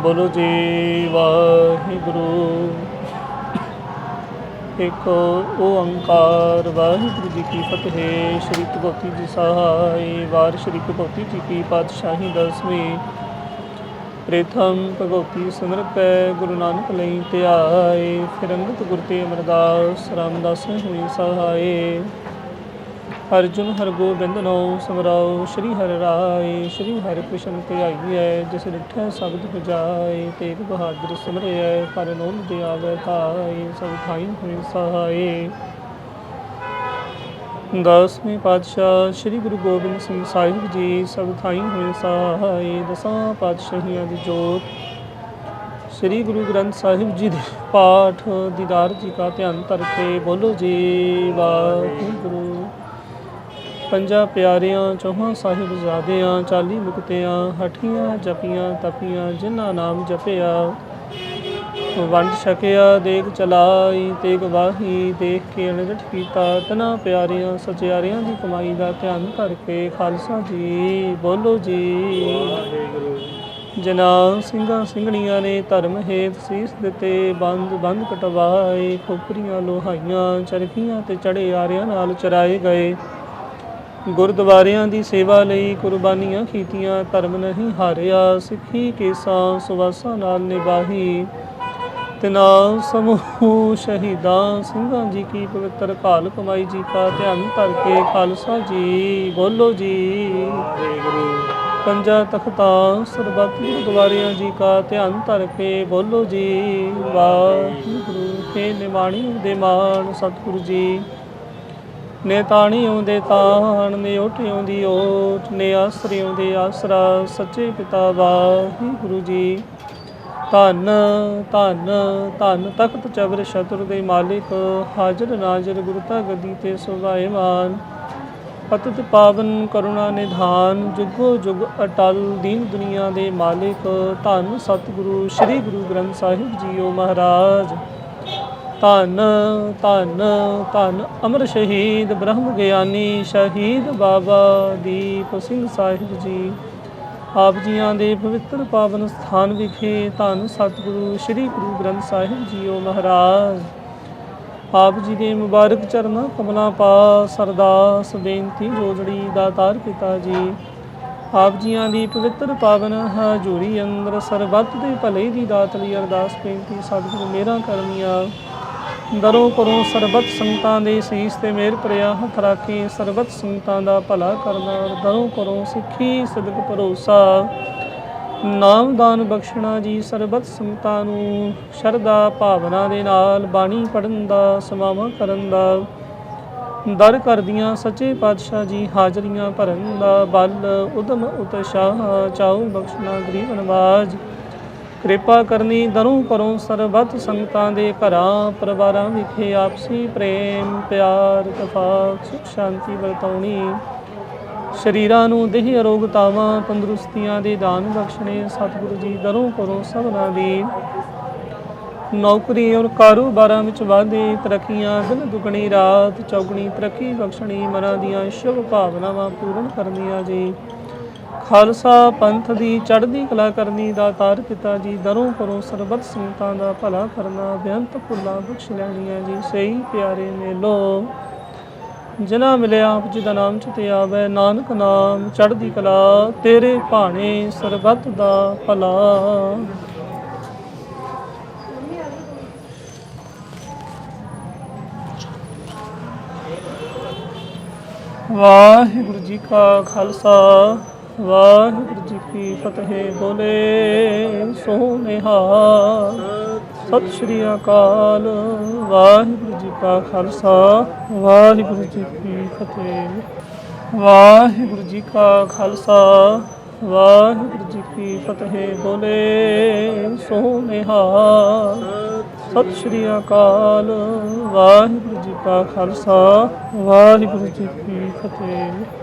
ਬੋਲੋ ਜੀ, ਵਾਹਿਗੁਰੂ। ਇੱਕ ਓੰਕਾਰ, ਵਾਹਿਗੁਰੂ ਜੀ ਕੀ ਫਤਿਹ। ਸ਼੍ਰੀ ਭਗਵਤੀ ਜੀ ਸਹਾਈ, ਵਾਰ ਸ਼੍ਰੀ ਭਗਵਤੀ ਜੀ ਕੀ ਪਾਤਸ਼ਾਹੀ ਦਸਵੀਂ। ਪ੍ਰਥਮ ਭਗਵਤੀ ਸਿਮਰਤ ਗੁਰੂ ਨਾਨਕ ਲਈ ਧਿਆਏ। ਫਿਰ ਅੰਗਤ ਗੁਰ ਤੇ ਅਮਰਦਾਸ, ਰਾਮਦਾਸ ਹੋਈ ਸਹਾਏ। ਅਰਜੁਨ ਹਰਗੋਬਿੰਦ ਗੋਬਿੰਦ ਨੋ ਸਮਰਾਉ, ਸ੍ਰੀ ਹਰਿ ਰਾਏ, ਸ੍ਰੀ ਹਰਿ ਕ੍ਰਿਸ਼ਨ ਧਿਆਈਐ ਜਿਸ ਡਿਠੈ ਸ਼ਬਦ ਬਜਾਏ ਤੇਗ ਬਹਾਦਰ ਸਿਮਰਿਐ, ਪਰ ਨੋਲ ਦੇ ਆਵੇ ਤਾਈ ਸਭ ਥਾਈ ਹੋਈ ਸਹਾਏ। ਦਸਵੇਂ ਪਾਤਸ਼ਾਹ ਸ੍ਰੀ ਗੁਰੂ ਗੋਬਿੰਦ ਸਿੰਘ ਸਾਹਿਬ ਜੀ, ਸਭ ਥਾਈ ਹੋਏ ਸਹਾਏ, ਦਸਾਂ ਪਾਤਸ਼ਾਹੀਆਂ ਦੀ ਜੋਤ। ਸ੍ਰੀ ਗੁਰੂ ਗ੍ਰੰਥ ਸਾਹਿਬ ਜੀ ਦੇ ਪਾਠ, ਦੀਦਾਰ ਜੀ ਕਾ ਧਿਆਨ ਧਰ ਕੇ ਬੋਲੋ ਜੀ, ਵਾਹਿਗੁਰੂ। ਪੰਜਾਂ ਪਿਆਰਿਆਂ ਚੌਹਾਂ ਸਾਹਿਬਜ਼ਾਦਿਆਂ ਚਾਲੀ ਮੁਕਤਿਆਂ, ਹਠੀਆਂ ਜਪੀਆਂ ਤਪੀਆਂ, ਜਿਨ੍ਹਾਂ ਨਾਮ ਜਪਿਆ। ਵੰਡ ਛਕਿਆ ਦੇਖ ਚਲਾਈ, ਤੇਗ ਵਾਹੀ, ਦੇਖ ਕੇ ਅਣਗਠ ਕੀਤਾ। ਤਨਾ ਪਿਆਰਿਆਂ, ਸਚਿਆਰਿਆਂ ਦੀ ਕਮਾਈ ਦਾ ਧਿਆਨ ਕਰਕੇ ਖਾਲਸਾ ਜੀ, ਬੋਲੋ ਜੀ। ਜਨਾ ਸਿੰਘਾਂ ਸਿੰਘਣੀਆਂ ਨੇ ਧਰਮ ਹੇਤ ਸੀਸ ਦਿੱਤੇ, ਬੰਦ ਬੰਦ ਕਟਵਾਏ, ਖੋਪਰੀਆਂ ਲੋਹਾਈਆਂ, ਚਰਖੀਆਂ ਤੇ ਚੜੇ ਆਰਿਆਂ ਨਾਲ ਚਰਾਏ ਗਏ। ਗੁਰਦੁਆਰਿਆਂ ਦੀ ਸੇਵਾ ਲਈ ਕੁਰਬਾਨੀਆਂ ਕੀਤੀਆਂ ਧਰਮ ਨਹੀਂ ਹਾਰਿਆ ਸਿੱਖੀ ਕੇਸਾਂ ਸੁਵਾਸਾਂ ਨਾਲ ਨਿਭਾਹੀ। ਤਿਨਾ ਸਮੂਹ ਸ਼ਹੀਦਾਂ ਸਿੰਘਾਂ ਜੀ ਕੀ ਪਵਿੱਤਰ ਕਾਲ ਕਮਾਈ ਜੀ ਕਾ ਧਿਆਨ ਧਰ ਕੇ ਖਾਲਸਾ ਜੀ ਬੋਲੋ ਜੀ। ਪੰਜਾਂ ਤਖਤਾਂ ਸਰਬੱਤ ਗੁਰਦੁਆਰਿਆਂ ਜੀ ਕਾ ਧਿਆਨ ਧਰ ਕੇ ਬੋਲੋ ਜੀ। ਵਾਹਿਗੁਰੂ ਕੇ ਨਿਮਾਣੀ ਦੇ ਮਾਣ ਸਤਿਗੁਰੂ ਜੀ। ਨੇ ਤਾਣੀ ਆਉਂਦੇ ਤਾਣ, ਨੇ ਓਟਿਆਂ ਦੀ ਓਟ, ਨੇ ਆਸਰਿਆਂ ਦੇ ਆਸਰਾ, ਸੱਚੇ ਪਿਤਾ ਵਾਹਿਗੁਰੂ ਜੀ। ਧੰਨ ਧੰਨ ਧੰਨ ਤਖਤ ਚਬਰ ਸ਼ਤਰ ਦੇ ਮਾਲਿਕ, ਹਾਜ਼ਰ ਨਾਜ਼ਰ ਗੁਰਤਾ ਗਦੀ ਤੇ ਸੁਭਾਇਮਾਨ ਪਤਿਤ ਪਾਵਨ ਕਰੁਣਾ ਨਿਧਾਨ, ਜੁਗੋ ਜੁਗ ਅਟਲ ਦੀਨ ਦੁਨੀਆ ਦੇ ਮਾਲਿਕ, ਧੰਨ ਸਤਿਗੁਰੂ, ਸ੍ਰੀ ਗੁਰੂ ਗ੍ਰੰਥ ਸਾਹਿਬ ਜੀਓ ਮਹਾਰਾਜ। ਧੰਨ ਧੰਨ ਧੰਨ। ਅਮਰ ਸ਼ਹੀਦ, ਬ੍ਰਹਮ ਗਿਆਨੀ, ਸ਼ਹੀਦ ਬਾਬਾ ਦੀਪ ਸਿੰਘ ਸਾਹਿਬ ਜੀ। ਆਪ ਜੀਆਂ ਦੇ ਪਵਿੱਤਰ ਪਾਵਨ ਸਥਾਨ ਵਿਖੇ ਧੰਨ ਸਤਿਗੁਰੂ ਸ੍ਰੀ ਗੁਰੂ ਗ੍ਰੰਥ ਸਾਹਿਬ ਜੀਓ ਮਹਾਰਾਜ। ਆਪ ਜੀ ਦੇ ਮੁਬਾਰਕ ਚਰਨਾਂ ਕਮਲਾਂ ਪਾ ਸਰਦਾਸ ਬੇਨਤੀ ਜੋਜੜੀ ਦਾਤਾਰ ਪਿਤਾ ਜੀ। ਆਪ ਜੀਆਂ ਦੀ ਪਵਿੱਤਰ ਪਾਵਨ ਹਜ਼ੂਰੀ ਅੰਦਰ ਸਰਬੱਤ ਦੇ ਭਲੇ ਦੀ ਦਾਤ ਲਈ ਅਰਦਾਸ ਬੇਨਤੀ ਸਤਿਗੁਰੂ ਮੇਰਾ ਕਰਨੀਆਂ। ਦਰੋਂ ਕਰੋ ਸਰਬੱਤ ਸੰਗਤਾਂ ਦੇ ਸੀਸ ਤੇ ਮੇਰ ਪ੍ਰਿਆ ਹੱਥ ਰਾਖੀ ਸਰਬਤ ਸੰਗਤਾਂ ਦਾ ਭਲਾ ਕਰਨਾ ਔਰ ਦਰੋਂ ਕਰੋ ਸਿੱਖੀ ਸਦਕ ਭਰੋਸਾ। ਨਾਮਦਾਨ ਬਖਸ਼ਣਾ ਜੀ ਸਰਬੱਤ ਸੰਗਤਾਂ ਨੂੰ, ਸ਼ਰਧਾ ਭਾਵਨਾ ਦੇ ਨਾਲ ਬਾਣੀ ਪੜਨ ਦਾ, ਸਮਾਵਾ ਕਰਨ ਦਾ। ਦਰ ਕਰਦੀਆਂ ਸੱਚੇ ਪਾਤਸ਼ਾਹ ਜੀ ਹਾਜ਼ਰੀਆਂ ਭਰਨ ਦਾ, ਬਲ ਉਦਮ ਉਤਸ਼ਾਹ, ਚਾਉ ਬਖਸ਼ਣਾ ਗਰੀਬ ਨਵਾਜ। ਕਿਰਪਾ ਕਰਨੀ ਦਰੋਂ ਕਰੋ ਸਰਬੱਤ ਸੰਗਤਾਂ ਦੇ ਘਰਾਂ, ਪਰਿਵਾਰਾਂ ਵਿਖੇ ਆਪਸੀ ਪ੍ਰੇਮ, ਪਿਆਰ ਤਫਾਕ ਸੁਖ ਸ਼ਾਂਤੀ ਵਰਤਾਉਣੀ। ਸ਼ਰੀਰਾਂ ਨੂੰ ਦੇਹ ਅਰੋਗਤਾਵਾਂ, ਤੰਦਰੁਸਤੀਆਂ ਦੇ ਦਾਨ ਬਖਸ਼ਣੇ, ਸਤਿਗੁਰੂ ਜੀ ਦਰੋਂ ਕਰੋ ਸਭਨਾਂ ਦੀ। ਨੌਕਰੀ ਔਰ ਕਾਰੋਬਾਰਾਂ ਵਿੱਚ ਵਾਧੇ, ਤਰੱਕੀਆਂ, ਦਿਨ ਦੁਗਣੀ ਰਾਤ, ਚੌਗਣੀ ਤਰੱਕੀ ਬਖਸ਼ਣੀ, ਮਨਾਂ ਦੀਆਂ ਸ਼ੁਭ ਭਾਵਨਾਵਾਂ ਪੂਰਨ ਕਰਨੀਆਂ ਜੀ। ਖਾਲਸਾ ਪੰਥ ਦੀ ਚੜ੍ਹਦੀ ਕਲਾ ਕਰਨੀ ਦਾ ਤਾਰ ਪਿਤਾ ਜੀ। ਦਰੋਂ ਪਰੋਂ ਸਰਬੱਤ ਸੰਗਤਾਂ ਦਾ ਭਲਾ ਕਰਨਾ, ਬੇਅੰਤ ਭੁੱਲਾਂ ਬਖਸ਼ ਲੈਣੀਆਂ ਜੀ। ਸਹੀ ਪਿਆਰੇ ਮੇਲੋ ਜਿਨ੍ਹਾਂ ਮਿਲਿਆ ਆਪ ਜੀ ਦਾ ਨਾਮ ਚਿਤੇ ਆਵੇ। ਨਾਨਕ ਨਾਮ ਚੜ੍ਹਦੀ ਕਲਾ, ਤੇਰੇ ਭਾਣੇ ਸਰਬੱਤ ਦਾ ਭਲਾ। ਵਾਹਿਗੁਰੂ ਜੀ ਕਾ ਖਾਲਸਾ। ਵਾਹਿਗੁਰੂ ਜੀ ਕੀ ਫਤਿਹ। ਬੋਲੇ ਸੋ ਨਿਹਾਲ ਸਤਿ ਸ਼੍ਰੀ ਅਕਾਲ। ਵਾਹਿਗੁਰੂ ਜੀ ਕਾ ਖਾਲਸਾ। ਵਾਹਿਗੁਰੂ ਜੀ ਕੀ ਫਤਿਹ। ਵਾਹਿਗੁਰੂ ਜੀ ਕਾ ਖਾਲਸਾ। ਵਾਹਿਗੁਰੂ ਜੀ ਕੀ ਫਤਿਹ। ਬੋਲੇ ਸੋ ਨਿਹਾਲ ਸਤਿ ਸ਼੍ਰੀ ਅਕਾਲ। ਵਾਹਿਗੁਰੂ ਜੀ ਕਾ ਖਾਲਸਾ। ਵਾਹਿਗੁਰੂ ਜੀ ਕੀ ਫਤਿਹ।